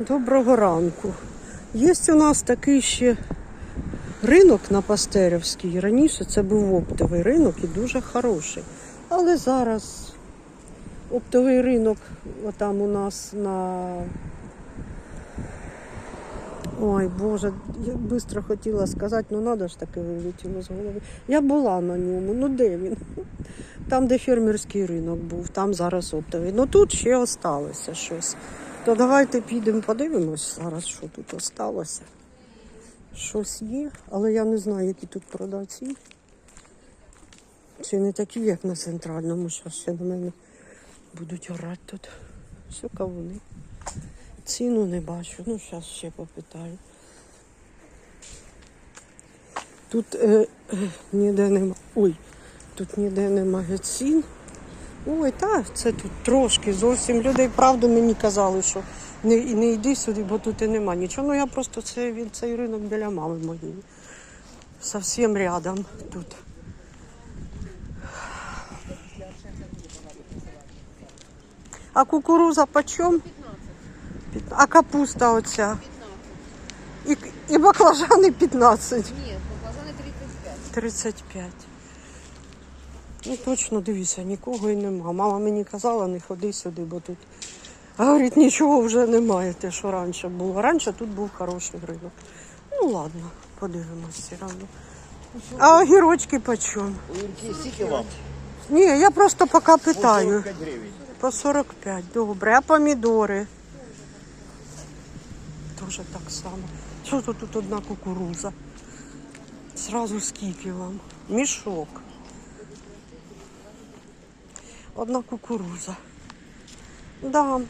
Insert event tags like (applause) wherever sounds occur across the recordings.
Доброго ранку. Є у нас такий ще ринок на Пастерівській. Раніше це був оптовий ринок і дуже хороший. Але зараз оптовий ринок отам у нас на. Ой, Боже, я швидко хотіла сказати, ну треба ж таке вилетіло з голови. Я була на ньому, ну де він? Там, де фермерський ринок був, там зараз оптовий. Ну тут ще осталося щось. То давайте підемо подивимось зараз, що тут осталося. Щось є, але я не знаю, які тут продавці. Чи не такі, як на центральному, що ще на мене будуть орати тут. Все кавуни. Ціну не бачу. Ну, зараз ще попитаю. Тут е, е, ніде нема. Ой, тут ніде немає цін. Ой, та це тут трошки зовсім людей правду мені казали, що не, не йди сюди, бо тут і нема нічого. Ну я просто це, він, цей ринок біля мами моєї. Совсем рядом тут. А кукуруза почем? Під- А капуста оця? І, і баклажани 15. Нет, баклажаны 35. 35. Ну точно дивіться, нікого і нема. Мама мені казала, не ходи сюди, бо тут. А говорить, нічого вже немає, те, що раніше було. Раніше тут був хороший ринок. Ну ладно, подивимось все одно. А огірочки по чому? Скільки вам? Ні, я просто поки питаю. По 45, добре. А помідори? Тоже так само. Що тут, тут одна кукуруза? Зразу скільки вам? Мішок. Одна кукуруза. Да,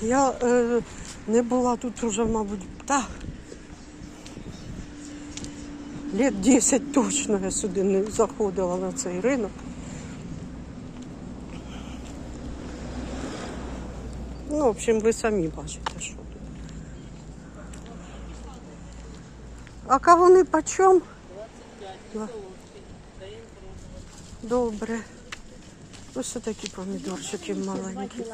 я е, не була тут уже, мабуть, так. Лет 10 точно я сюди не заходила на цей ринок. Ну, в общем, ви самі бачите, що тут. А кавуни почем? 25. Добре. Ось такі помідорчики маленькі.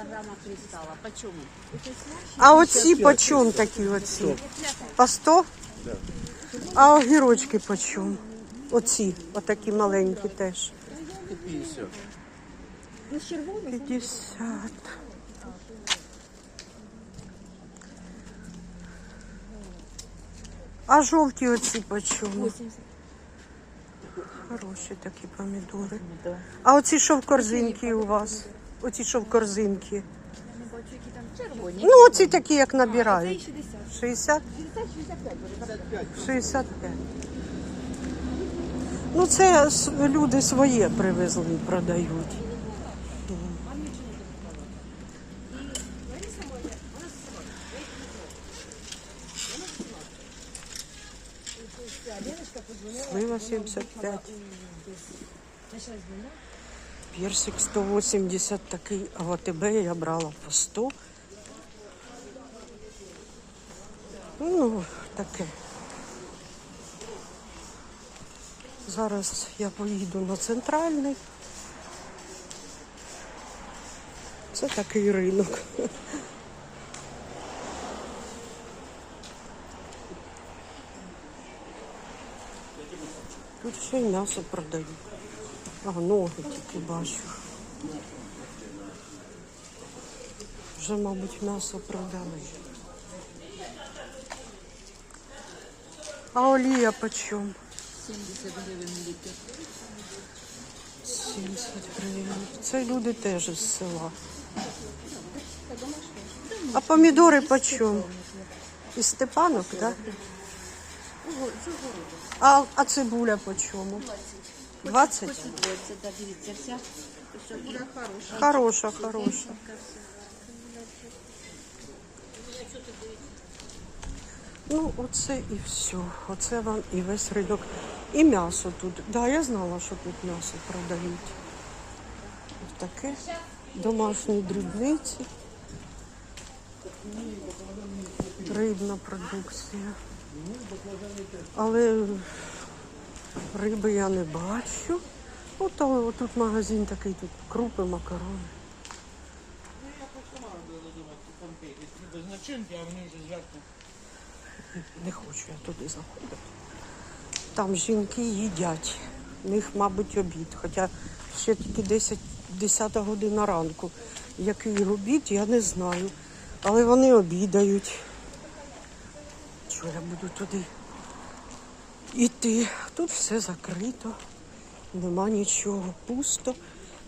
А оці почем такі оці? По 100? А огірочки почем? Оці, отакі маленькі теж. 50. 50. А жовті оці по чому? Хороші такі помідори. А оці що в корзинки у вас? Оці що в корзинки? Ну, оці такі, як набирають. 60? 65. Ну, це люди своє привезли продають. Слива 75. Персик 180 такий, а в АТБ я брала по 100. Ну, таке. Зараз я поїду на центральний. Це такий ринок. Тут ще й м'ясо продають. А ноги тільки бачу. Вже, мабуть, м'ясо продали. А олія почем? 70 гривен литр. 70 гривень. Це люди теж із села. А помідори почем? Із Степанок, так? А, а цибуля по чому? 20? 20, да, дивіться, вся. Цибуля хороша. Хороша, хороша. Ну, оце і все. Оце вам і весь ринок. І м'ясо тут. Так, да, я знала, що тут м'ясо продають. Ось таке. Домашні дрібниці. Рибна продукція. Але риби я не бачу. Ото тут магазин такий, тут крупи, макарони. Печінки, а вони вже зверху. Не хочу я туди заходити. Там жінки їдять. У них, мабуть, обід. Хоча ще тільки 10, 10 година ранку. Який обід, я не знаю. Але вони обідають. Що я буду туди іти? Тут все закрито, нема нічого, пусто.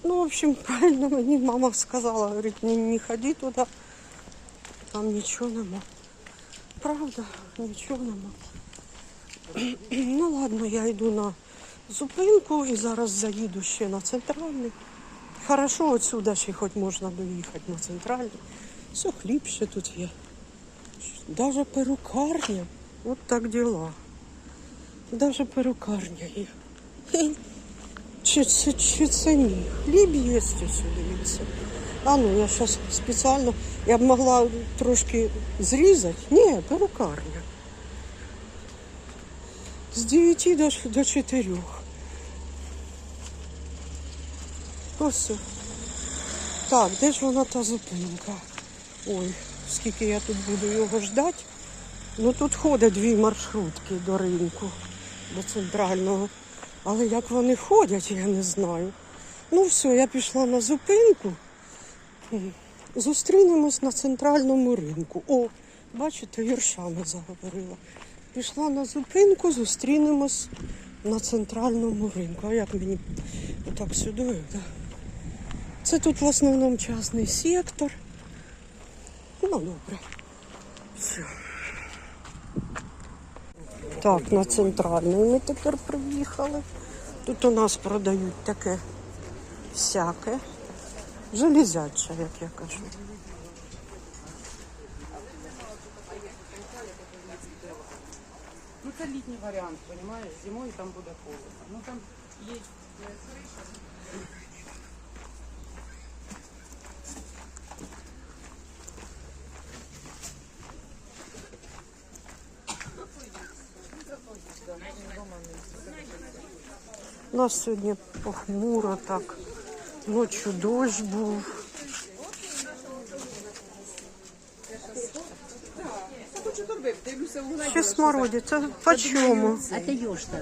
Ну, в общем, правильно мені мама сказала, говорить, не, не ходи туди, там нічого нема. Правда, нічого нема. (clears throat) Ну ладно, я йду на зупинку і зараз заїду ще на центральний. Хорошо, отсюда ще хоч можна доїхати на центральний. Все, хліб ще тут є. Даже перукарня. От так діла. Даже перукарня є. (laughs) Чи це, чи це ні? Хліб є ось. А ну, я зараз спеціально, я б могла трошки зрізати. Ні, перукарня. З 9 до, до 4. Ось. Так, де ж вона та зупинка? Ой, скільки я тут буду його ждати. Ну тут ходять дві маршрутки до ринку, до центрального. Але як вони ходять, я не знаю. Ну все, я пішла на зупинку. Зустрінемось на центральному ринку. О, бачите, віршами заговорила. Пішла на зупинку, зустрінемось на центральному ринку. А як мені отак сюди? Да? Це тут в основному частний сектор. Ну, добре. Все. Так, на центральний ми тепер приїхали. Тут у нас продають таке всяке. Железяче, як я кажу. Ну це літній варіант, розумієш? Зимою там буде холодно. Ну там є У нас сьогодні похмуро так. Ночі дощ був. Ще смородина. Це по чому? Это ёшта.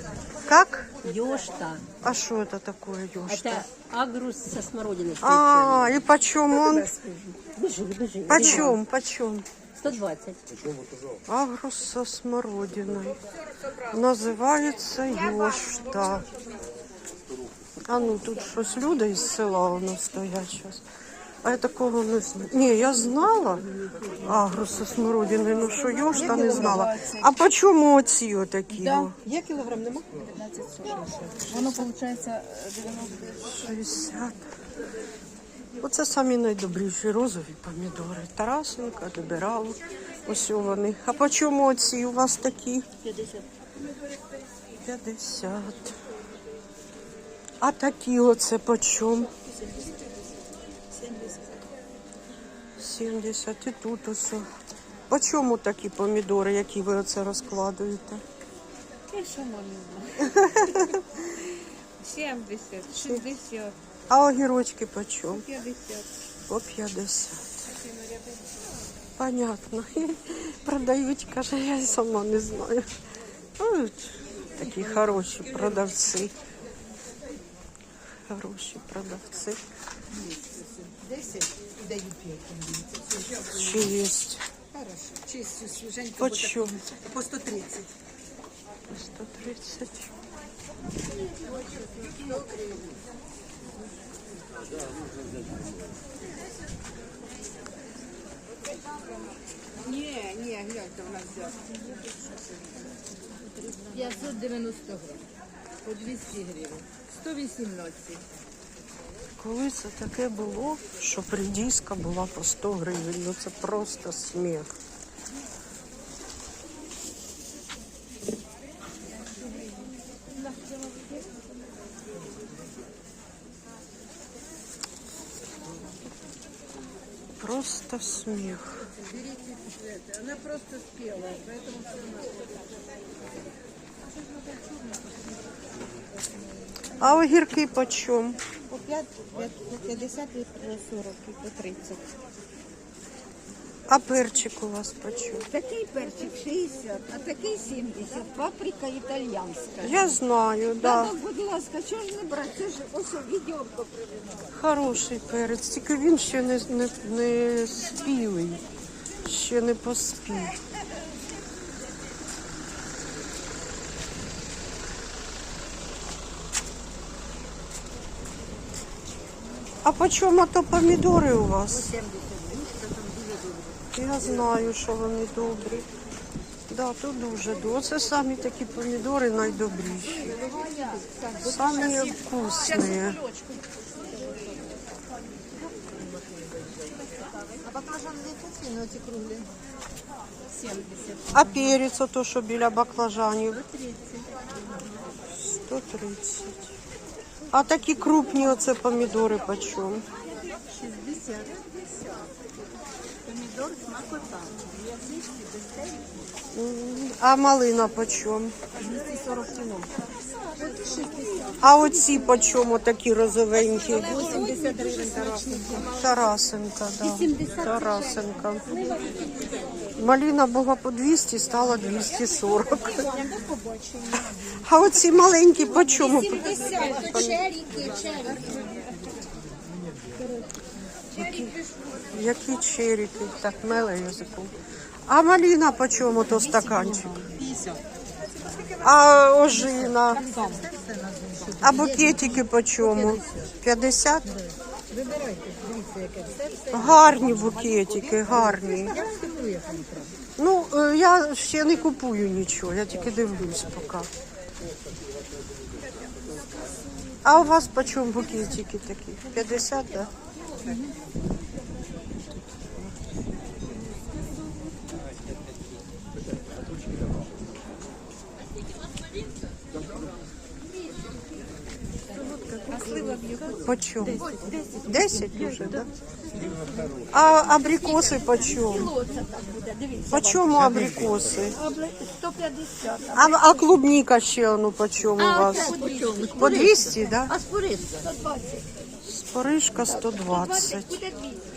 Как? Ёшта. А що це таке ёшта? Это агрус со смородиной. А, і по чому он? Бежи, бежи. По чому? По чому? 120. Агрус со смородиною. Називається йошта. А ну тут щось люди із села у нас стоять зараз. А я такого не знаю. Ні, я знала агрус со смородиною, ну що йошта не знала. А по чому оці отакі? о? Є кілограм, нема? Воно виходить 90. 60. Оце самі найдобріші розові помідори. Тарасенка, добирав. Ось вони. А по чому оці у вас такі? 50. 50. А такі оце по чому? 70. І тут усе. По чому такі помідори, які ви оце розкладуєте? Я не знаю. 70, 60, А огірочки по чому? 50. По 50. Понятно. (laughs) Продають, каже, я сама не знаю. Такі хороші продавці. Хороші продавці. 10 і даю 5. Ще є. Хорошо. Чистю, свіженько. По чому? По 130. 130. Ні, ні, гляньте, у нас взяв. 590 гривень. По 200 гривень. 118. Коли це таке було, що придіска була по 100 гривень, ну це просто сміх. Просто сміх. Вона просто спіла, поэтому А огірки по чому? по 5, 50 і по 40, і по 30. А перчик у вас почем? Такий перчик 60, а такий 70. Паприка італійська. Я знаю, да. Да. будь ласка, чого ж не брати? Це ж ось відьорко привезла. Хороший перець, тільки він ще не, не, не спілий, ще не поспів. А по чому то помідори у вас? Я знаю, що вони добрі. Да, то дуже добре. Це самі такі помідори найдобріші. Самі вкусні. А перець, ото, що біля баклажанів? 130. А такі крупні оце помідори почем? 60. Помідор смакота. М, А малина почем? 240 кіло. А оці почем такі розовенькі? 80 гривень Тарасенко. Тарасенка, да. Тарасенка. Малина була по 200, стала 240. А оці маленькі по чому? Які черіки, так меле язиком. А малина по чому то стаканчик? А ожина? А букетики по чому? 50? Гарні букетики, гарні. Ну, е, я ще не купую нічого, я тільки дивлюсь поки. А у вас по чому букетики такі? 50, так? Да? Почем? 10 уже, да? А абрикоси почем? Почому абрикоси? 150. А, а клубніка ще ну почому у вас? По 200, да? А? Споришка 120. Буде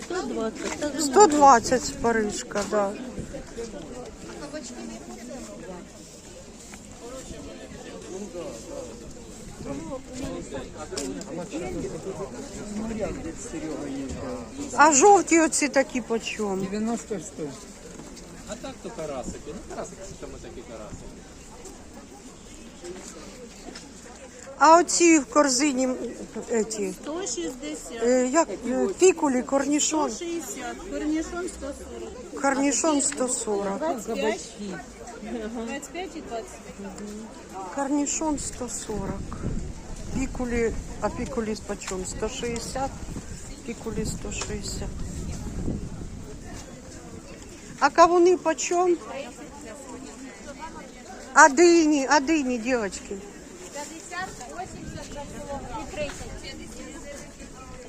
120. 120 споришка, да. А жовті оці такі почому? 90 100. А так то карасики. Ну, карасики це ми такі карасики. А оці в корзині еті, 160. е, як е, пікулі, корнішон. 60. Корнішон 140. Корнішон 140. 25. 25 і 20. Корнішон 140. Пікулі, а пікулі почем? 160. Пікулі 160. А кавуни почем? А дині, а дині, девочки?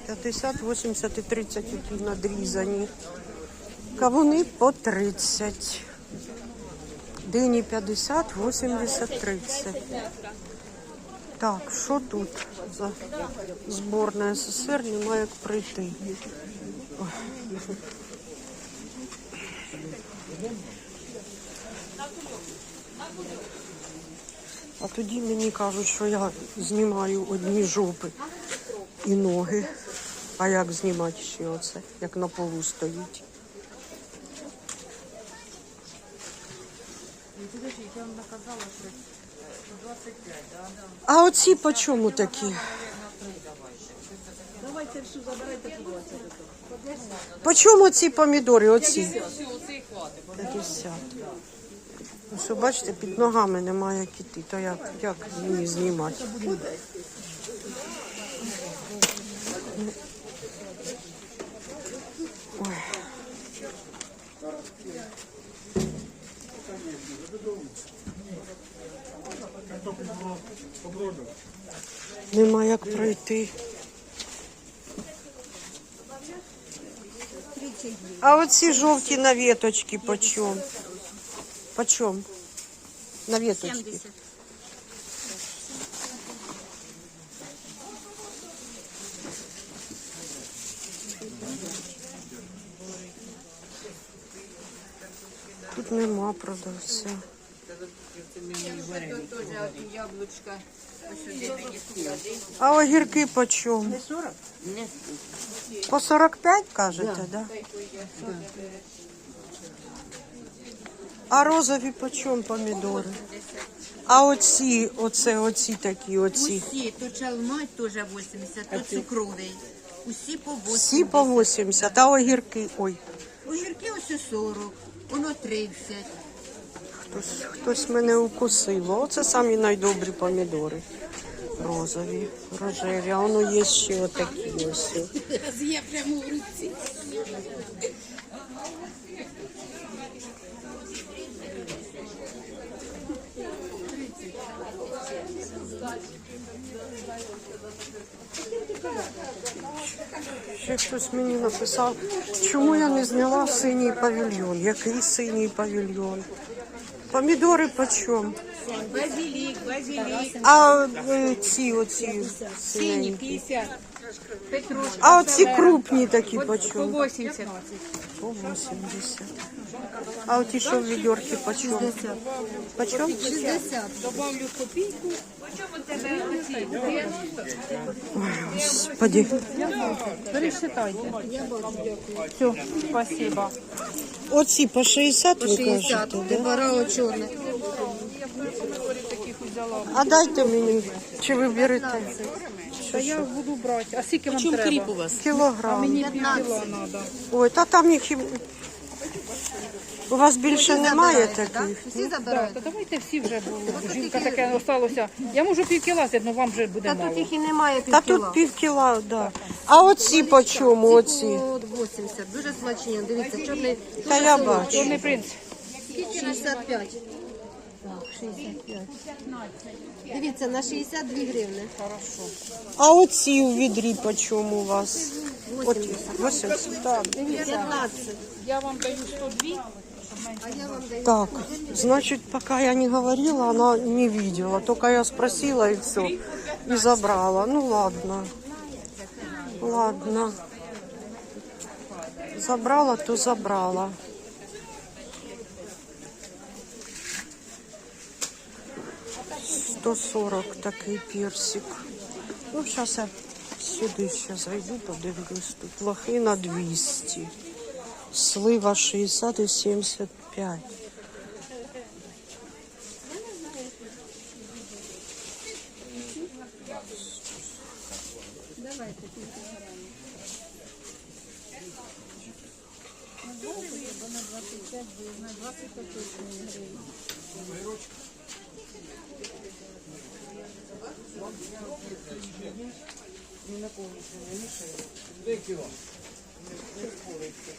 50, 80 і 30 які надрізані. Кавуни по 30. Дині 50, 80, 30. Так, що тут за зборна СССР, немає як прийти. А тоді мені кажуть, що я знімаю одні жопи і ноги. А як знімати ще оце, як на полу стоїть? А оці по чому такі? По чому ці помідори? Оці? 50. Ну, що бачите, під ногами немає кіти, то як, як мені знімати? Ой. Нема як пройти. А оці жовті на веточки почем? Почем? На веточки. Тут нема продавця. Яблучка. А огірки по чому? По 45, кажете, да? А розові по чому помідори? А оці, оце, оці такі, оці. Усі, тут шалмать теж 80, тут цукровий. Усі по 80. Всі по 80, а огірки, ой, Огірки ось 40, воно 30. Хтось, хтось мене укусив. Оце самі найдобрі помідори. Розові, рожеві, а воно є ще отакі ось. З'є прямо в руці. Ще хтось мені написав, чому я не зняла синій павільйон. Який синій павільйон? Помідори по чому? Базилік, базилік. А е, ці оці Сині 50. Петрушка. А оці крупні такі по По чому? 80. По 80. А оті що в відьорці по чому? По чому? 60. Добавлю копійку. Господи. Пересчитайте. Все, спасибо. Оці по 60 ви кажете, да? Дебарао чорне. А дайте мені, чи ви берете? Та я буду брати. А скільки вам треба? Кілограм. Мені пів кіло треба. Ой, та там їх і... У вас більше немає таких? Всі Так, забирають. та давайте всі вже, бо жінка таке осталося. Я можу пів кіла, але вам вже буде Та мало. тут їх і немає Та тут пів кіла, да. А оці по чому оці? От 80. Дуже смачні. Дивіться, чорний. Та я бачу. Чорний принц. 65. Так, 65. Дивіться, на 62 гривни. А оці у відрі по чому у вас? От 80. Так. 15. Я вам даю 102. А я вам даю. Так, значит, пока я не говорила, она не видела. Только я спросила и все. И забрала. Ну ладно. Ладно. Забрала, то забрала. 140 такий персик. Ну, зараз я сюди ще зайду, подивлюсь. Тут лохина 200. Слива 60 і 75. Давайте на 25 на 20 гривень. Не наповнюється, не мішає. Дві кіло. Не спориться.